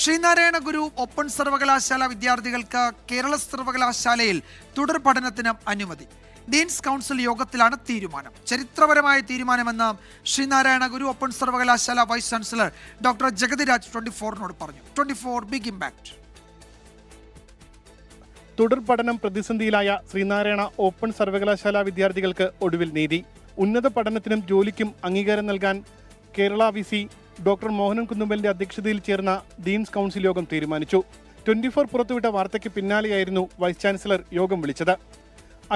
Sreenarayana Guru open സർവകലാശാല വിദ്യാർത്ഥികൾക്ക് കേരള സർവകലാശാലയിൽ തുടർ പഠനത്തിന് അനുമതി. ഡീൻസ് കൗൺസിൽ യോഗത്തിലാണ് തീരുമാനം. ചരിത്രപരമായ തീരുമാനമെന്ന് ശ്രീനാരായണ ഗുരു ഓപ്പൺ സർവകലാശാല vice chancellor doctor Jagathiraj twenty ഫോറിനോട് പറഞ്ഞു. ട്വന്റി ഫോർ ബിഗ് ഇമ്പാക്ട് തുടർ പഠനം പ്രതിസന്ധിയിലായ ശ്രീനാരായണ ഓപ്പൺ സർവകലാശാല വിദ്യാർത്ഥികൾക്ക് ഒടുവിൽ നീതി. ഉന്നത പഠനത്തിനും ജോലിക്കും അംഗീകാരം നൽകാൻ കേരള വി ഡോക്ടർ മോഹനൻ കുന്നുമ്പലിന്റെ അധ്യക്ഷതയിൽ ചേർന്ന ഡീൻസ് കൗൺസിൽ യോഗം തീരുമാനിച്ചു. ട്വന്റി ഫോർ പുറത്തുവിട്ട വാർത്തയ്ക്ക് പിന്നാലെയായിരുന്നു വൈസ് ചാൻസലർ യോഗം വിളിച്ചത്.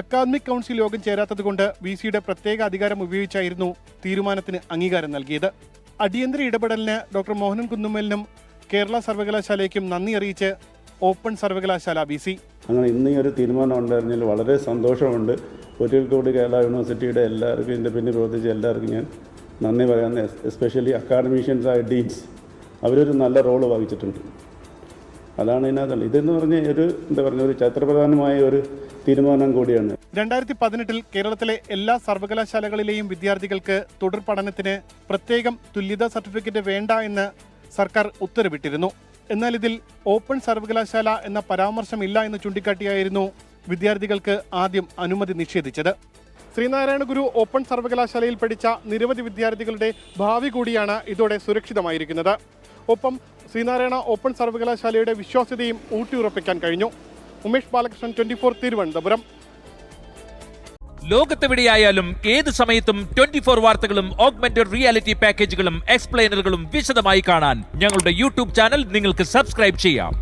അക്കാദമിക് കൗൺസിൽ യോഗം ചേരാത്തതുകൊണ്ട് വി സിയുടെ പ്രത്യേക അധികാരം ഉപയോഗിച്ചായിരുന്നു തീരുമാനത്തിന് അംഗീകാരം നൽകിയത്. അടിയന്തര ഇടപെടലിന് ഡോക്ടർ മോഹനൻ കുന്നുമ്മലിനും കേരള സർവകലാശാലയ്ക്കും നന്ദി അറിയിച്ച് ഓപ്പൺ സർവകലാശാല വി സി. അങ്ങനെ ഇന്ന് ഈ ഒരു തീരുമാനം ഉണ്ടായിരുന്നതിൽ വളരെ സന്തോഷമുണ്ട്. ഒരിക്കൽ കൂടി കേരള യൂണിവേഴ്സിറ്റിയുടെ എല്ലാവർക്കും ഇതിന്റെ പിന്നിൽ പ്രവർത്തിച്ച എല്ലാവർക്കും ഞാൻ നന്ദി പറയാൻ എസ്പെഷ്യലി അക്കാഡമീഷ്യൻസായ ഡീൻസ് അവരൊരു നല്ല റോൾ വഹിച്ചിട്ടുണ്ട്. അതാണ് ഇതിനകത്ത് ഇതെന്ന് പറഞ്ഞ ഒരു എന്താ പറയുക ഒരു ചരിത്രപ്രധാനമായ ഒരു തീരുമാനം കൂടിയാണ്. രണ്ടായിരത്തി പതിനെട്ടിൽ കേരളത്തിലെ എല്ലാ സർവകലാശാലകളിലെയും വിദ്യാർത്ഥികൾക്ക് തുടർ പഠനത്തിന് പ്രത്യേകം തുല്യതാ സർട്ടിഫിക്കറ്റ് വേണ്ട എന്ന് സർക്കാർ ഉത്തരവിട്ടിരുന്നു. എന്നാൽ ഇതിൽ ഓപ്പൺ സർവകലാശാല എന്ന പരാമർശമില്ല എന്ന് ചൂണ്ടിക്കാട്ടിയായിരുന്നു വിദ്യാർത്ഥികൾക്ക് ആദ്യം അനുമതി നിഷേധിച്ചത്. ശ്രീനാരായണ ഗുരു ഓപ്പൺ സർവകലാശാലയിൽ പഠിച്ച നിരവധി വിദ്യാർത്ഥികളുടെ ഭാവി കൂടിയാണ് ഇതോടെ സുരക്ഷിതമായിരിക്കുന്നത്. ഒപ്പം ശ്രീനാരായണ ഓപ്പൺ സർവകലാശാലയുടെ വിശ്വാസ്യതയും ഊട്ടിയുറപ്പിക്കാൻ കഴിഞ്ഞു. Umesh Balakrishnan twenty four Thiruvananthapuram. ലോകത്തെവിടെയായാലും ഏത് സമയത്തും ട്വന്റി ഫോർ വാർത്തകളും ഓഗ്മെന്റഡ് റിയാലിറ്റി പാക്കേജുകളും എക്സ്പ്ലെയിനറുകളും വിശദമായി കാണാൻ ഞങ്ങളുടെ യൂട്യൂബ് ചാനൽ നിങ്ങൾക്ക് സബ്സ്ക്രൈബ് ചെയ്യാം.